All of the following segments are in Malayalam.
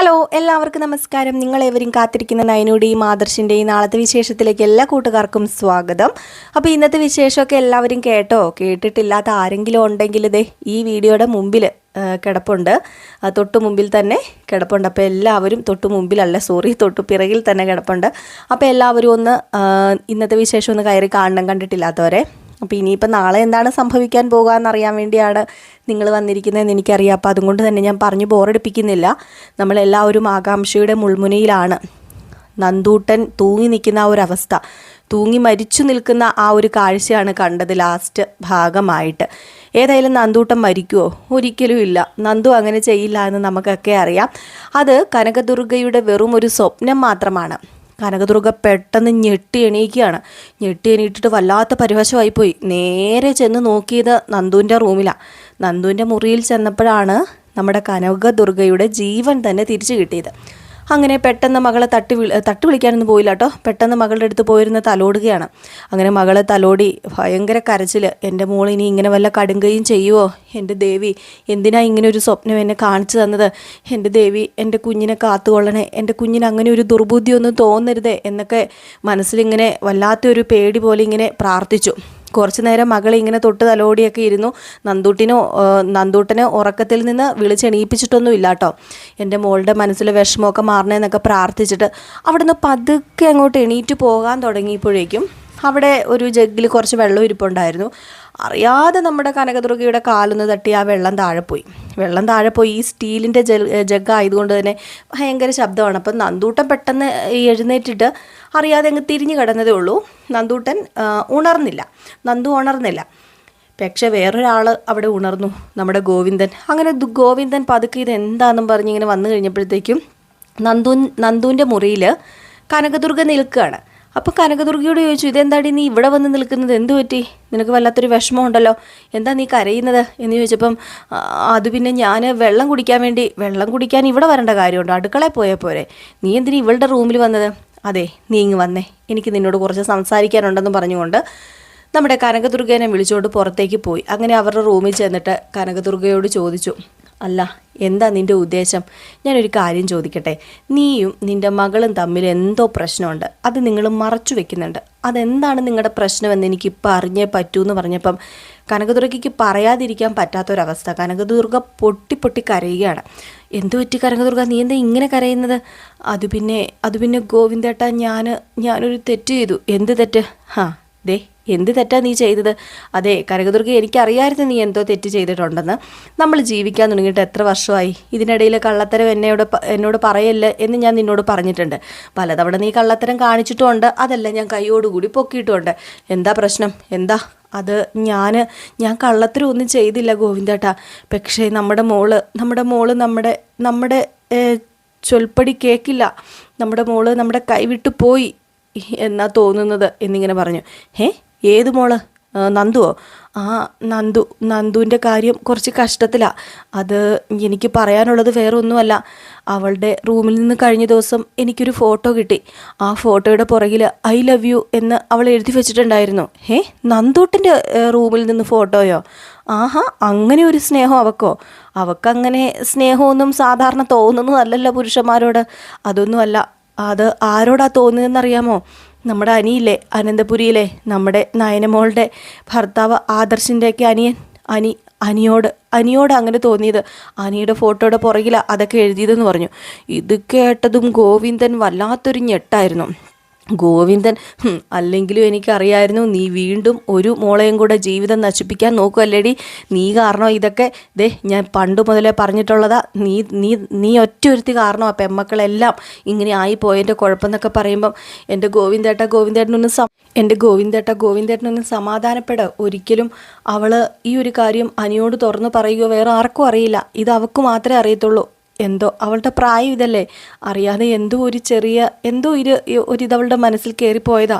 ഹലോ എല്ലാവർക്കും നമസ്കാരം. നിങ്ങൾ നിങ്ങളേവരും കാത്തിരിക്കുന്ന നയനുടെയും ആദർശിന്റെയും നാളത്തെ വിശേഷത്തിലേക്ക് എല്ലാ കൂട്ടുകാർക്കും സ്വാഗതം. അപ്പോൾ ഇന്നത്തെ വിശേഷമൊക്കെ എല്ലാവരും കേട്ടോ? കേട്ടിട്ടില്ലാത്ത ആരെങ്കിലും ഉണ്ടെങ്കിൽ ഇതേ ഈ വീഡിയോയുടെ മുമ്പിൽ കിടപ്പുണ്ട്. തൊട്ട് മുമ്പിൽ തന്നെ കിടപ്പുണ്ട്. അപ്പോൾ എല്ലാവരും തൊട്ട് മുമ്പിലല്ല സോറി തൊട്ട് പിറകിൽ തന്നെ കിടപ്പുണ്ട്. അപ്പോൾ എല്ലാവരും ഒന്ന് ഇന്നത്തെ വിശേഷം ഒന്ന് കയറി കാണണം കണ്ടിട്ടില്ലാത്തവരെ. അപ്പോൾ ഇനിയിപ്പോൾ നാളെ എന്താണ് സംഭവിക്കാൻ പോകുക എന്നറിയാൻ വേണ്ടിയാണ് നിങ്ങൾ വന്നിരിക്കുന്നതെന്ന് എനിക്കറിയാം. അപ്പോൾ അതുകൊണ്ട് തന്നെ ഞാൻ പറഞ്ഞു ബോറടിപ്പിക്കുന്നില്ല. നമ്മളെല്ലാവരും ആകാംക്ഷയുടെ മുൾമുനയിലാണ്. നന്ദൂട്ടൻ തൂങ്ങി നിൽക്കുന്ന ആ ഒരു അവസ്ഥ തൂങ്ങി മരിച്ചു നിൽക്കുന്ന ആ ഒരു കാഴ്ചയാണ് കണ്ടത് ലാസ്റ്റ് ഭാഗമായിട്ട്. ഏതായാലും നന്ദൂട്ടൻ മരിക്കുമോ ഒരിക്കലും ഇല്ല. നന്ദു അങ്ങനെ ചെയ്യില്ല എന്ന് നമുക്കൊക്കെ അറിയാം. അത് കനകദുർഗയുടെ വെറും ഒരു സ്വപ്നം മാത്രമാണ്. കനകദുർഗ പെട്ടെന്ന് ഞെട്ടി എണീക്കുകയാണ്. ഞെട്ടി എണീറ്റിട്ട് വല്ലാത്ത പരിവശമായി പോയി നേരെ ചെന്ന് നോക്കിയത് നന്ദുവിന്റെ റൂമിലാണ് നന്ദുവിന്റെ മുറിയിൽ ചെന്നപ്പോഴാണ് നമ്മുടെ കനകദുർഗയുടെ ജീവൻ തന്നെ തിരിച്ചു കിട്ടിയത്. അങ്ങനെ പെട്ടെന്ന് മകളെ തട്ടി തട്ടി വിളിക്കാനൊന്നും പോയില്ല കേട്ടോ പെട്ടെന്ന് മകളുടെ അടുത്ത് പോയിരുന്ന തലോടുകയാണ്. അങ്ങനെ മകളെ തലോടി ഭയങ്കര കരച്ചിൽ എന്റെ മോൾ ഇനി ഇങ്ങനെ വല്ല കടുങ്കയും ചെയ്യുമോ എന്റെ ദേവി എന്തിനാ ഇങ്ങനെ ഒരു സ്വപ്നം എന്നെ കാണിച്ചു തന്നത്? എന്റെ ദേവി എന്റെ കുഞ്ഞിനെ കാത്തുകൊള്ളണേ. എന്റെ കുഞ്ഞിന് അങ്ങനെ ഒരു ദുർബുദ്ധിയൊന്നും തോന്നരുതേ എന്നൊക്കെ മനസ്സിലിങ്ങനെ വല്ലാത്തൊരു പേടി പോലെ ഇങ്ങനെ പ്രാർത്ഥിച്ചു. കുറച്ചു നേരം മകൾ ഇങ്ങനെ തൊട്ട് തലോടിയൊക്കെ ഇരുന്നു. നന്ദൂട്ടിനോ നന്ദൂട്ടനെ ഉറക്കത്തിൽ നിന്ന് വിളിച്ചെണീപ്പിച്ചിട്ടൊന്നും ഇല്ല കേട്ടോ എന്റെ മോളുടെ മനസ്സിലെ വിഷമമൊക്കെ മാറണേന്നൊക്കെ പ്രാർത്ഥിച്ചിട്ട് അവിടുന്ന് പതുക്കെ അങ്ങോട്ട് എണീറ്റ് പോകാൻ തുടങ്ങിയപ്പോഴേക്കും അവിടെ ഒരു ജഗ്ഗിൽ കുറച്ച് വെള്ളം ഇരിപ്പുണ്ടായിരുന്നു. അറിയാതെ നമ്മുടെ കനകദുർഗയുടെ കാലൊന്ന് തട്ടി ആ വെള്ളം താഴെ പോയി. വെള്ളം താഴെ പോയി. ഈ സ്റ്റീലിന്റെ ജഗ് ആയതുകൊണ്ട് തന്നെ ഭയങ്കര ശബ്ദമാണ്. അപ്പം നന്ദൂട്ടൻ പെട്ടെന്ന് എഴുന്നേറ്റിട്ട് അറിയാതെ അങ്ങ് തിരിഞ്ഞു കിടന്നതേ ഉള്ളൂ. നന്ദൂട്ടൻ ഉണർന്നില്ല. നന്ദു ഉണർന്നില്ല. പക്ഷെ വേറൊരാൾ അവിടെ ഉണർന്നു. നമ്മുടെ ഗോവിന്ദൻ. അങ്ങനെ ഗോവിന്ദൻ പതുക്കെ ഇത് എന്താണെന്നും പറഞ്ഞ് ഇങ്ങനെ വന്നു കഴിഞ്ഞപ്പോഴത്തേക്കും നന്ദു നന്ദുവിന്റെ മുറിയിൽ കനകദുർഗ നിൽക്കുകയാണ്. അപ്പോൾ കനകദുർഗയോട് ചോദിച്ചു ഇതെന്താടി നീ ഇവിടെ വന്ന് നിൽക്കുന്നത്? എന്തു പറ്റി? നിനക്ക് വല്ലാത്തൊരു വിഷമമുണ്ടല്ലോ? എന്താ നീ കരയുന്നത്? എന്ന് ചോദിച്ചപ്പം "ആ, അത് പിന്നെ ഞാൻ വെള്ളം കുടിക്കാൻ വേണ്ടി വെള്ളം കുടിക്കാൻ ഇവിടെ വരേണ്ട കാര്യമുണ്ടോ. അടുക്കളയിൽ പോയാൽ പോരെ. നീ എന്തിനു ഇവളുടെ റൂമിൽ വന്നത്? അതെ നീ ഇങ്ങ് വന്നേ. എനിക്ക് നിന്നോട് കുറച്ച് സംസാരിക്കാനുണ്ടെന്ന് പറഞ്ഞുകൊണ്ട്. നമ്മുടെ കനകദുർഗേനെ വിളിച്ചുകൊണ്ട് പുറത്തേക്ക് പോയി. അങ്ങനെ അവരുടെ റൂമിൽ ചെന്നിട്ട് കനകദുർഗയോട് ചോദിച്ചു അല്ല എന്താ നിന്റെ ഉദ്ദേശം? ഞാനൊരു കാര്യം ചോദിക്കട്ടെ. നീയും നിന്റെ മകളും തമ്മിൽ എന്തോ പ്രശ്നമുണ്ട്. അത് നിങ്ങൾ മറച്ചു വെക്കുന്നുണ്ട്. അതെന്താണ് നിങ്ങളുടെ പ്രശ്നമെന്ന് എനിക്കിപ്പോൾ അറിഞ്ഞേ പറ്റൂ എന്ന് പറഞ്ഞപ്പം കനകദുർഗയ്ക്ക് പറയാതിരിക്കാൻ പറ്റാത്തൊരവസ്ഥ. കനകദുർഗ പൊട്ടി പൊട്ടി കരയുകയാണ്. എന്തു പറ്റി കനകദുർഗ? നീ എന്താ ഇങ്ങനെ കരയുന്നത്? അത് പിന്നെ അത് പിന്നെ ഗോവിന്ദേട്ടാ ഞാൻ ഞാനൊരു തെറ്റ് ചെയ്തു. എന്ത് തെറ്റ്? ഹാ ദേ. എന്ത് തെറ്റാ നീ ചെയ്തത്? അതെ കനകദുർഗ എനിക്കറിയായിരുന്നു നീ എന്തോ തെറ്റ് ചെയ്തിട്ടുണ്ടെന്ന്. നമ്മൾ ജീവിക്കാൻ തുടങ്ങിയിട്ട് എത്ര വർഷമായി? ഇതിനിടയിൽ കള്ളത്തരം എന്നോട് എന്നോട് പറയല്ല എന്ന് ഞാൻ നിന്നോട് പറഞ്ഞിട്ടുണ്ട്. പലതവണ നീ കള്ളത്തരം കാണിച്ചിട്ടുമുണ്ട്. അതല്ല ഞാൻ കൈയോടുകൂടി പൊക്കിയിട്ടുമുണ്ട്. എന്താ പ്രശ്നം? എന്താ? അത് ഞാൻ ഞാൻ കള്ളത്തരം ഒന്നും ചെയ്തില്ല ഗോവിന്ദേട്ടാ പക്ഷേ നമ്മുടെ മോൾ നമ്മുടെ മോൾ നമ്മുടെ നമ്മുടെ ചൊൽപ്പടി കേൾക്കില്ല നമ്മുടെ മോൾ നമ്മുടെ കൈവിട്ട് പോയി എന്നാ തോന്നുന്നത് എന്നിങ്ങനെ പറഞ്ഞു. ഏ ഏത് മോൾ? നന്ദുവോ? ആ നന്ദു നന്ദുവിന്റെ കാര്യം കുറച്ച് കഷ്ടത്തിലാണ് അത് എനിക്ക് പറയാനുള്ളത് വേറെ ഒന്നുമല്ല അവളുടെ റൂമിൽ നിന്ന് കഴിഞ്ഞ ദിവസം എനിക്കൊരു ഫോട്ടോ കിട്ടി. ആ ഫോട്ടോയുടെ പുറകിൽ ഐ ലവ് യു എന്ന് അവൾ എഴുതി വെച്ചിട്ടുണ്ടായിരുന്നു. ഏ നന്ദൂട്ടിന്റെ റൂമിൽ നിന്ന് ഫോട്ടോയോ? ആഹാ അങ്ങനെ ഒരു സ്നേഹം അവക്കോ? അവക്കങ്ങനെ സ്നേഹമൊന്നും സാധാരണ തോന്നുന്നതല്ലല്ലോ പുരുഷന്മാരോട്. അതൊന്നുമല്ല. അത് ആരോടാ തോന്നുന്നതെന്നറിയാമോ? നമ്മുടെ അനിയില്ലേ അനന്തപുരിയിലെ നമ്മുടെ നയനമോളുടെ ഭർത്താവ് ആദർശിന്റെയൊക്കെ അനിയൻ അനി അനിയോട് അനിയോട് അങ്ങനെ തോന്നിയത്. അനിയുടെ ഫോട്ടോയുടെ പുറകിലാണ് അതൊക്കെ എഴുതിയതെന്ന് പറഞ്ഞു. ഇത് കേട്ടതും ഗോവിന്ദൻ വല്ലാത്തൊരു ഞെട്ടായിരുന്നു. ഗോവിന്ദൻ "ഹും, അല്ലെങ്കിലും എനിക്കറിയായിരുന്നു നീ വീണ്ടും ഒരു മോളെയും കൂടെ ജീവിതം നശിപ്പിക്കാൻ നോക്കുമല്ലേടി നീ കാരണം ഇതൊക്കെ? ദേ ഞാൻ പണ്ട് മുതലേ പറഞ്ഞിട്ടുള്ളതാ. നീ നീ നീ ഒറ്റ ഒരുത്തി കാരണം ആ പെമ്മക്കളെല്ലാം ഇങ്ങനെ ആയിപ്പോയതിന്റെ കുഴപ്പമെന്നൊക്കെ പറയുമ്പം എന്റെ ഗോവിന്ദേട്ട ഗോവിന്ദേട്ടനൊന്ന് സം എന്റെ ഗോവിന്ദേട്ട ഗോവിന്ദേട്ടനൊന്ന് സമാധാനപ്പെട. ഒരിക്കലും അവൾ ഈ ഒരു കാര്യം അനിയോട് തുറന്ന് പറയുകയോ വേറെ ആർക്കും അറിയില്ല. ഇത് അവൾക്ക് മാത്രമേ അറിയത്തുള്ളൂ. എന്തോ അവളുടെ പ്രായം ഇതല്ലേ? അറിയാതെ എന്തോ ഒരു ചെറിയ എന്തോ ഒരു ഒരു ഇതവളുടെ മനസ്സിൽ കയറിപ്പോയതാ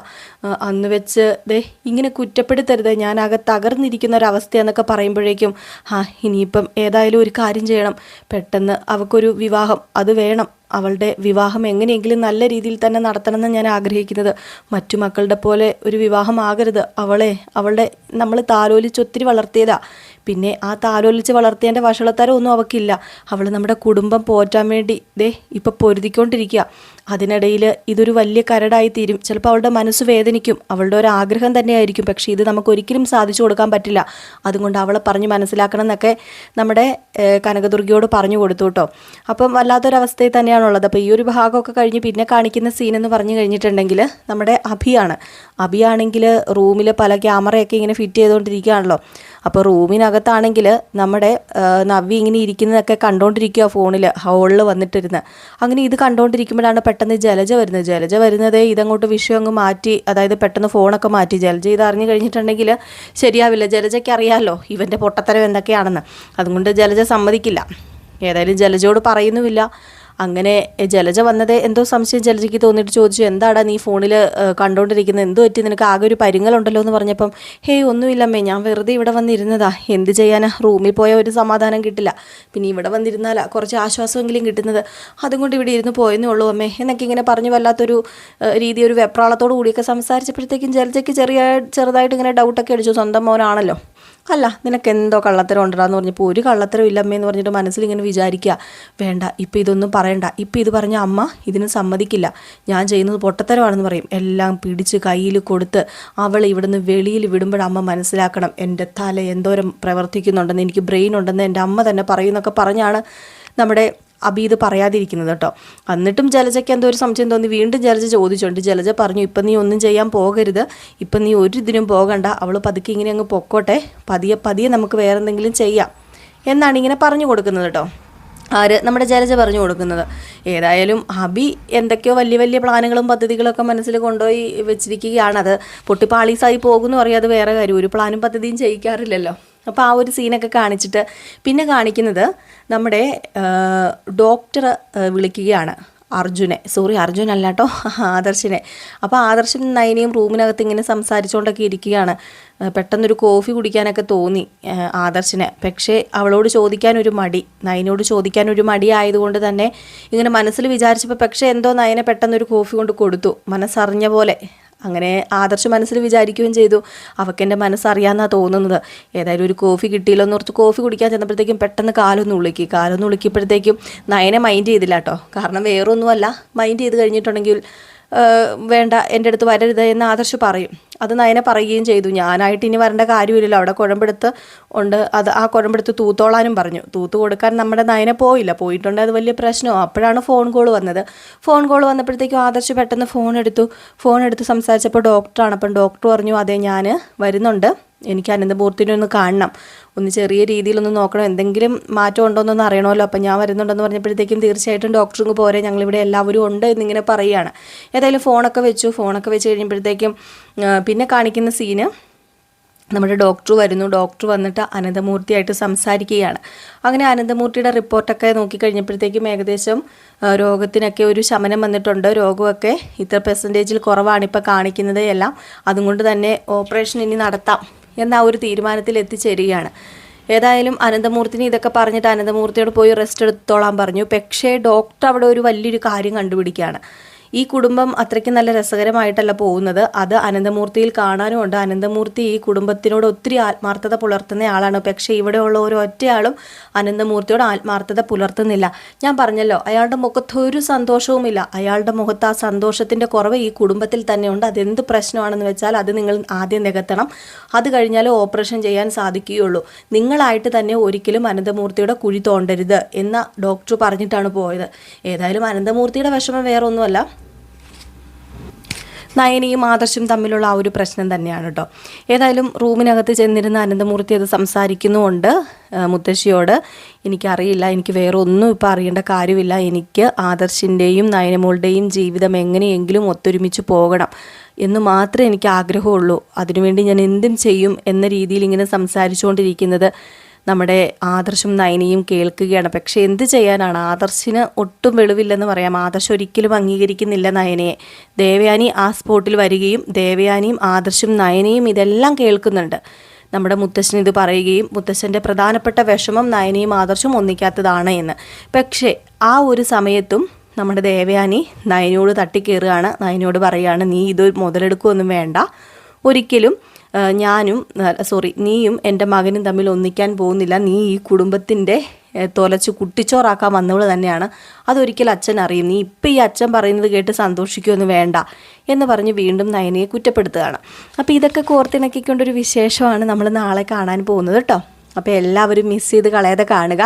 അന്ന് വെച്ച് ദേ ഇങ്ങനെ കുറ്റപ്പെടുത്തരുത്. ഞാനാകെ തകർന്നിരിക്കുന്ന ഒരവസ്ഥയെന്നൊക്കെ പറയുമ്പോഴേക്കും ആ ഇനിയിപ്പം ഏതായാലും ഒരു കാര്യം ചെയ്യണം. പെട്ടെന്ന് അവൾക്കൊരു വിവാഹം അത് വേണം. അവളുടെ വിവാഹം എങ്ങനെയെങ്കിലും നല്ല രീതിയിൽ തന്നെ നടത്തണമെന്ന് ഞാൻ ആഗ്രഹിക്കുന്നത്. മറ്റു മക്കളുടെ പോലെ ഒരു വിവാഹമാകരുത്. അവളെ അവളുടെ നമ്മൾ താലോലിച്ച് ഒത്തിരി വളർത്തിയതാ. പിന്നെ ആ താലോലിച്ച് വളർത്തിയതിന്റെ വഷളത്തരം ഒന്നും അവക്കില്ല. അവൾ നമ്മുടെ കുടുംബം പോറ്റാൻ വേണ്ടി ദേ ഇപ്പം പൊരുതിക്കൊണ്ടിരിക്കുക അതിനിടയിൽ ഇതൊരു വലിയ കരടായി തീരും. ചിലപ്പോൾ അവളുടെ മനസ്സ് വേദനിക്കും. അവളുടെ ഒരു ആഗ്രഹം തന്നെയായിരിക്കും. പക്ഷേ ഇത് നമുക്ക് ഒരിക്കലും സാധിച്ചു കൊടുക്കാൻ പറ്റില്ല. അതുകൊണ്ട് അവളെ പറഞ്ഞ് മനസ്സിലാക്കണം എന്നൊക്കെ നമ്മുടെ കനകദുർഗിയോട് കനകദുർഗയോട് പറഞ്ഞു കൊടുത്തു കേട്ടോ. അപ്പം വല്ലാത്തൊരവസ്ഥയിൽ തന്നെയാണുള്ളത്. അപ്പോൾ ഈ ഒരു ഭാഗമൊക്കെ കഴിഞ്ഞ് പിന്നെ കാണിക്കുന്ന സീൻ എന്ന് പറഞ്ഞു കഴിഞ്ഞിട്ടുണ്ടെങ്കിൽ നമ്മുടെ അഭിയാണ്. അഭിയാണെങ്കിൽ റൂമിൽ പല ക്യാമറയൊക്കെ ഇങ്ങനെ ഫിറ്റ് ചെയ്തുകൊണ്ടിരിക്കുകയാണല്ലോ. അപ്പോൾ റൂമിനകത്താണെങ്കിൽ നമ്മുടെ നവ്വി ഇങ്ങനെ ഇരിക്കുന്നതൊക്കെ കണ്ടുകൊണ്ടിരിക്കുക ഫോണിൽ ഹോളിൽ വന്നിട്ടിരുന്ന്. അങ്ങനെ ഇത് കണ്ടുകൊണ്ടിരിക്കുമ്പോഴാണ് പെട്ടെന്ന് ജലജ വരുന്നത്. ജലജ വരുന്നത് ഇതങ്ങോട്ട് വിഷയം അങ്ങ് മാറ്റി അതായത് പെട്ടെന്ന് ഫോണൊക്കെ മാറ്റി. ജലജ ഇത് അറിഞ്ഞു കഴിഞ്ഞിട്ടുണ്ടെങ്കിൽ ശരിയാവില്ല. ജലജയ്ക്ക് അറിയാമല്ലോ ഇവന്റെ പൊട്ടത്തരം എന്തൊക്കെയാണെന്ന്. അതുകൊണ്ട് ജലജ സമ്മതിക്കില്ല. ഏതായാലും ജലജയോട് പറയുന്നുമില്ല. അങ്ങനെ ജലജ വന്നത് എന്തോ സംശയം ജലജയ്ക്ക് തോന്നിയിട്ട് ചോദിച്ചു എന്താടാ നീ ഫോണിൽ കണ്ടുകൊണ്ടിരിക്കുന്നത് എന്തോ പറ്റി? നിനക്ക് ആകെ ഒരു പരിങ്ങലുണ്ടല്ലോ? എന്ന് പറഞ്ഞപ്പം ഹേയ് ഒന്നുമില്ലമ്മേ ഞാൻ വെറുതെ ഇവിടെ വന്നിരുന്നതാ. എന്ത് ചെയ്യാനാ? റൂമിൽ പോയ ഒരു സമാധാനം കിട്ടില്ല. പിന്നെ ഇവിടെ വന്നിരുന്നാലാ കുറച്ച് ആശ്വാസമെങ്കിലും കിട്ടുന്നത്. അതുകൊണ്ട് ഇവിടെ ഇരുന്ന് പോയെന്നേ ഉള്ളൂ അമ്മേ. എന്നൊക്കെ ഇങ്ങനെ പറഞ്ഞു വല്ലാത്തൊരു രീതി ഒരു വെപ്രാളത്തോടു കൂടിയൊക്കെ സംസാരിച്ചപ്പോഴത്തേക്കും ജലജയ്ക്ക് ചെറിയ ചെറുതായിട്ട് ഇങ്ങനെ ഡൗട്ടൊക്കെ അടിച്ചു. സ്വന്തം മോനാണല്ലോ. അല്ല നിനക്ക് എന്തോ കള്ളത്തരം ഉണ്ടടാന്ന് പറഞ്ഞപ്പോൾ ഒരു കള്ളത്തരം ഇല്ലമ്മേ എന്ന് പറഞ്ഞിട്ട് മനസ്സിൽ ഇങ്ങനെ വിചാരിക്കുക വേണ്ട ഇപ്പം ഇതൊന്നും പറയണ്ട. ഇപ്പം ഇത് പറഞ്ഞ അമ്മ ഇതിന് സമ്മതിക്കില്ല. ഞാൻ ചെയ്യുന്നത് പൊട്ടത്തരമാണെന്ന് പറയും. എല്ലാം പിടിച്ച് കയ്യിൽ കൊടുത്ത് അവൾ ഇവിടുന്ന് വെളിയിൽ വിടുമ്പോഴമ്മ മനസ്സിലാക്കണം. എന്റെ തല എന്തോരം പ്രവർത്തിക്കുന്നുണ്ടെന്ന് എനിക്ക് ബ്രെയിൻ ഉണ്ടെന്ന് എന്റെ അമ്മ തന്നെ പറയുന്നൊക്കെ പറഞ്ഞാണ് നമ്മുടെ അബി ഇത് പറയാതിരിക്കുന്നത് കേട്ടോ. എന്നിട്ടും ജലജയ്ക്ക് എന്തോ ഒരു സംശയം തോന്നി. വീണ്ടും ജലജ ചോദിച്ചുണ്ട് ജലജ പറഞ്ഞു ഇപ്പം നീ ഒന്നും ചെയ്യാൻ പോകരുത്. ഇപ്പം നീ ഒരു ഇതിനും പോകണ്ട. അവൾ പതുക്കെ ഇങ്ങനെ അങ്ങ് പൊക്കോട്ടെ. പതിയെ പതിയെ നമുക്ക് വേറെ എന്തെങ്കിലും ചെയ്യാം. എന്നാണ് ഇങ്ങനെ പറഞ്ഞു കൊടുക്കുന്നത് കേട്ടോ. ആര്? നമ്മുടെ ജലജ പറഞ്ഞു കൊടുക്കുന്നത്. ഏതായാലും അബി എന്തൊക്കെയോ വലിയ വലിയ പ്ലാനുകളും പദ്ധതികളൊക്കെ മനസ്സിൽ കൊണ്ടുപോയി വെച്ചിരിക്കുകയാണത്. പൊട്ടിപ്പാളീസായി പോകുമെന്ന് പറയാതെ വേറെ കാര്യം. ഒരു പ്ലാനും പദ്ധതിയും ചെയ്യിക്കാറില്ലല്ലോ. അപ്പോൾ ആ ഒരു സീനൊക്കെ കാണിച്ചിട്ട് പിന്നെ കാണിക്കുന്നത് നമ്മുടെ ഡോക്ടർ വിളിക്കുകയാണ് അർജുനെ. സോറി അർജുൻ അല്ല കേട്ടോ ആദർശിനെ. അപ്പോൾ ആദർശൻ നയനയും റൂമിനകത്ത് ഇങ്ങനെ സംസാരിച്ചുകൊണ്ടൊക്കെ ഇരിക്കുകയാണ്. പെട്ടെന്നൊരു കോഫി കുടിക്കാനൊക്കെ തോന്നി ആദർശിനെ. പക്ഷേ അവളോട് ചോദിക്കാനൊരു മടി. നയനോട് ചോദിക്കാനൊരു മടി ആയതുകൊണ്ട് തന്നെ ഇങ്ങനെ മനസ്സിൽ വിചാരിച്ചപ്പോൾ പക്ഷേ എന്തോ നയനെ പെട്ടെന്നൊരു കോഫി കൊണ്ട് കൊടുത്തു. മനസ്സറിഞ്ഞ പോലെ. അങ്ങനെ ആദർശ് മനസ്സിൽ വിചാരിക്കുകയും ചെയ്തു. അവക്കെന്റെ മനസ്സറിയാമെന്നാണ് തോന്നുന്നത്. ഏതായാലും ഒരു കോഫി കിട്ടിയില്ല എന്ന് ഓർത്ത് കോഫി കുടിക്കാൻ ചെന്നപ്പോഴത്തേക്കും പെട്ടെന്ന് കാലൊന്ന് ഉളുക്കി. കാലൊന്ന് ഉളുക്കിയപ്പോഴത്തേക്കും നയനെ മൈൻഡ് ചെയ്തില്ല കേട്ടോ കാരണം വേറൊന്നുമല്ല. മൈൻഡ് ചെയ്ത് കഴിഞ്ഞിട്ടുണ്ടെങ്കിൽ വേണ്ട എന്റെ അടുത്ത് വരരുത് എന്ന് ആദർശ് പറയും. അത് നയനെ പറയുകയും ചെയ്തു. ഞാനായിട്ട് ഇനി വരേണ്ട കാര്യമില്ലല്ലോ. അവിടെ കുഴമ്പെടുത്ത് ഉണ്ട്. അത് ആ കുഴമ്പെടുത്ത് തൂത്തോളാനും പറഞ്ഞു. തൂത്ത് കൊടുക്കാൻ നമ്മുടെ നയനെ പോയില്ല. പോയിട്ടുണ്ടെങ്കിൽ അത് വലിയ പ്രശ്നമോ അപ്പോഴാണ് ഫോൺ കോൾ വന്നത്. ഫോൺ കോൾ വന്നപ്പോഴത്തേക്കും ആദർശ് പെട്ടെന്ന് ഫോൺ എടുത്തു. ഫോൺ എടുത്ത് സംസാരിച്ചപ്പോൾ ഡോക്ടറാണ്. അപ്പം ഡോക്ടർ പറഞ്ഞു അതെ ഞാൻ വരുന്നുണ്ട്. എനിക്ക് അനന്തപൂർത്തിനെ ഒന്ന് കാണണം. ഒന്ന് ചെറിയ രീതിയിലൊന്ന് നോക്കണം. എന്തെങ്കിലും മാറ്റം എന്നൊന്ന് അറിയണമല്ലോ. അപ്പം ഞാൻ വരുന്നുണ്ടെന്ന് പറഞ്ഞപ്പോഴത്തേക്കും തീർച്ചയായിട്ടും ഡോക്ടർക്ക് പോരെ. ഞങ്ങളിവിടെ എല്ലാവരും ഉണ്ട് എന്നിങ്ങനെ പറയുകയാണ്. ഏതായാലും ഫോണൊക്കെ വെച്ചു. ഫോണൊക്കെ വെച്ച് കഴിയുമ്പോഴത്തേക്കും പിന്നെ കാണിക്കുന്ന സീന് നമ്മുടെ ഡോക്ടർ വരുന്നു. ഡോക്ടർ വന്നിട്ട് അനന്തമൂർത്തിയായിട്ട് സംസാരിക്കുകയാണ്. അങ്ങനെ അനന്തമൂർത്തിയുടെ റിപ്പോർട്ടൊക്കെ നോക്കിക്കഴിഞ്ഞപ്പോഴത്തേക്കും ഏകദേശം രോഗത്തിനൊക്കെ ഒരു ശമനം വന്നിട്ടുണ്ട്. രോഗമൊക്കെ ഇത്ര പെർസെന്റേജിൽ കുറവാണ് ഇപ്പോൾ കാണിക്കുന്നത് എല്ലാം. അതുകൊണ്ട് തന്നെ ഓപ്പറേഷൻ ഇനി നടത്താം. എന്ന ഒരു തീരുമാനത്തിൽ എത്തിച്ചേരുകയാണ്. ഏതായാലും അനന്തമൂർത്തിനെ ഇതൊക്കെ പറഞ്ഞിട്ട് അനന്തമൂർത്തിയോട് പോയി റെസ്റ്റ് എടുത്തോളാൻ പറഞ്ഞു. പക്ഷേ ഡോക്ടർ അവിടെ ഒരു വലിയൊരു കാര്യം കണ്ടുപിടിക്കുകയാണ്. ഈ കുടുംബം അത്രയ്ക്ക് നല്ല രസകരമായിട്ടല്ല പോകുന്നത്. അത് അനന്തമൂർത്തിയിൽ കാണാനുമുണ്ട്. അനന്തമൂർത്തി ഈ കുടുംബത്തിനോട് ഒത്തിരി ആത്മാർത്ഥത പുലർത്തുന്ന ആളാണ്. പക്ഷേ ഇവിടെയുള്ള ഒരു ഒറ്റയാളും അനന്തമൂർത്തിയോട് ആത്മാർത്ഥത പുലർത്തുന്നില്ല. ഞാൻ പറഞ്ഞല്ലോ അയാളുടെ മുഖത്ത് ഒരു സന്തോഷവുമില്ല. അയാളുടെ മുഖത്ത് ആ സന്തോഷത്തിന്റെ കുറവ് ഈ കുടുംബത്തിൽ തന്നെയുണ്ട്. അതെന്ത് പ്രശ്നമാണെന്ന് വെച്ചാൽ അത് നിങ്ങൾ ആദ്യം നികത്തണം. അത് കഴിഞ്ഞാൽ ഓപ്പറേഷൻ ചെയ്യാൻ സാധിക്കുകയുള്ളൂ. നിങ്ങളായിട്ട് തന്നെ ഒരിക്കലും അനന്തമൂർത്തിയുടെ കുഴി തോണ്ടരുത് എന്ന ഡോക്ടർ പറഞ്ഞിട്ടാണ് പോയത്. ഏതായാലും അനന്തമൂർത്തിയുടെ വിഷമം വേറെ ഒന്നുമല്ല നയനിയും ആദർശും തമ്മിലുള്ള ആ ഒരു പ്രശ്നം തന്നെയാണ് കേട്ടോ ഏതായാലും റൂമിനകത്ത് ചെന്നിരുന്ന അനന്തമൂർത്തി അത് സംസാരിക്കുന്നുമുണ്ട് മുത്തശ്ശിയോട്. എനിക്കറിയില്ല എനിക്ക് വേറെ ഒന്നും ഇപ്പോൾ അറിയേണ്ട കാര്യമില്ല. എനിക്ക് ആദർശിന്റെയും നയനമോളുടെയും ജീവിതം എങ്ങനെയെങ്കിലും ഒത്തൊരുമിച്ച് പോകണം എന്ന് മാത്രമേ എനിക്ക് ആഗ്രഹമുള്ളൂ. അതിനുവേണ്ടി ഞാൻ എന്തും ചെയ്യും എന്ന രീതിയിൽ ഇങ്ങനെ സംസാരിച്ചുകൊണ്ടിരിക്കുന്നത് നമ്മുടെ ആദർശും നയനിയും കേൾക്കുകയാണ്. പക്ഷേ എന്ത് ചെയ്യാനാണ്? ആദർശിന് ഒട്ടും വെളിവില്ലെന്ന് പറയാം. ആദർശ് ഒരിക്കലും അംഗീകരിക്കുന്നില്ല നയനയെ ദേവയാനി ആ സ്പോട്ടിൽ വരികയും ദേവയാനിയും ആദർശും നയനയും ഇതെല്ലാം കേൾക്കുന്നുണ്ട്. നമ്മുടെ മുത്തശ്ശൻ ഇത് പറയുകയും മുത്തശ്ശന്റെ പ്രധാനപ്പെട്ട വിഷമം നയനയും ആദർശും ഒന്നിക്കാത്തതാണ് എന്ന്. പക്ഷേ ആ ഒരു സമയത്തും നമ്മുടെ ദേവയാനി നയനോട് തട്ടിക്കയറുകയാണ് നയനോട് പറയുകയാണ് നീ ഇത് മുതലെടുക്കുകയൊന്നും വേണ്ട. ഒരിക്കലും ഞാനും സോറി നീയും എന്റെ മകനും തമ്മിൽ ഒന്നിക്കാൻ പോകുന്നില്ല. നീ ഈ കുടുംബത്തിന്റെ തൊലച്ച് കുട്ടിച്ചോറാക്കാൻ വന്നവൾ തന്നെയാണ്. അതൊരിക്കലും അച്ഛൻ അറിയും. നീ ഇപ്പം ഈ അച്ഛൻ പറയുന്നത് കേട്ട് സന്തോഷിക്കുമെന്ന് വേണ്ട എന്ന് പറഞ്ഞ് വീണ്ടും നയനയെ കുറ്റപ്പെടുത്തുകയാണ്. അപ്പോൾ ഇതൊക്കെ കോർത്തിണക്കിക്കൊണ്ടൊരു വിശേഷമാണ് നമ്മൾ നാളെ കാണാൻ പോകുന്നത് കേട്ടോ. അപ്പോൾ എല്ലാവരും മിസ് ചെയ്ത് കളയാതെ കാണുക.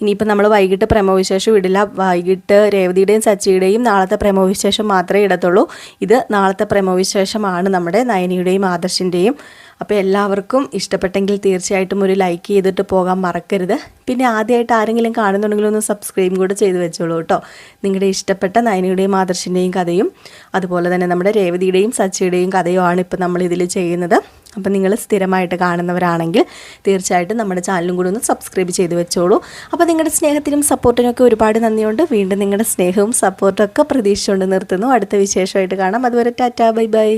ഇനിയിപ്പോൾ നമ്മൾ വൈകിട്ട് പ്രമോവിശേഷം ഇടില്ല വൈകിട്ട് രേവതിയുടെയും സച്ചിയുടെയും നാളത്തെ പ്രമോവിശേഷം മാത്രമേ ഇടത്തുള്ളൂ. ഇത് നാളത്തെ പ്രമോവിശേഷമാണ് നമ്മുടെ നയനിയുടെയും ആദർശിന്റെയും അപ്പോൾ എല്ലാവർക്കും ഇഷ്ടപ്പെട്ടെങ്കിൽ തീർച്ചയായിട്ടും ഒരു ലൈക്ക് ചെയ്തിട്ട് പോകാൻ മറക്കരുത്. പിന്നെ ആദ്യമായിട്ട് ആരെങ്കിലും കാണുന്നുണ്ടെങ്കിൽ ഒന്ന് സബ്സ്ക്രൈബ് കൂടെ ചെയ്ത് വെച്ചോളൂ കേട്ടോ. നിങ്ങളുടെ ഇഷ്ടപ്പെട്ട നയനിയുടെയും ആദർശിന്റെയും കഥയും അതുപോലെ തന്നെ നമ്മുടെ രേവതിയുടെയും സച്ചിയുടെയും കഥയുമാണ് ഇപ്പോൾ നമ്മൾ ഇതിൽ ചെയ്യുന്നത്. അപ്പം നിങ്ങൾ സ്ഥിരമായിട്ട് കാണുന്നവരാണെങ്കിൽ തീർച്ചയായിട്ടും നമ്മുടെ ചാനലും കൂടി ഒന്ന് സബ്സ്ക്രൈബ് ചെയ്ത് വെച്ചോളൂ. അപ്പോൾ നിങ്ങളുടെ സ്നേഹത്തിനും സപ്പോർട്ടിനും ഒക്കെ ഒരുപാട് നന്ദിയുണ്ട്. വീണ്ടും നിങ്ങളുടെ സ്നേഹവും സപ്പോർട്ടും ഒക്കെ പ്രതീക്ഷിച്ചുകൊണ്ട് നിർത്തുന്നു. അടുത്ത വിശേഷമായിട്ട് കാണാം. അതുവരെ ടാറ്റാ ബൈ ബൈ.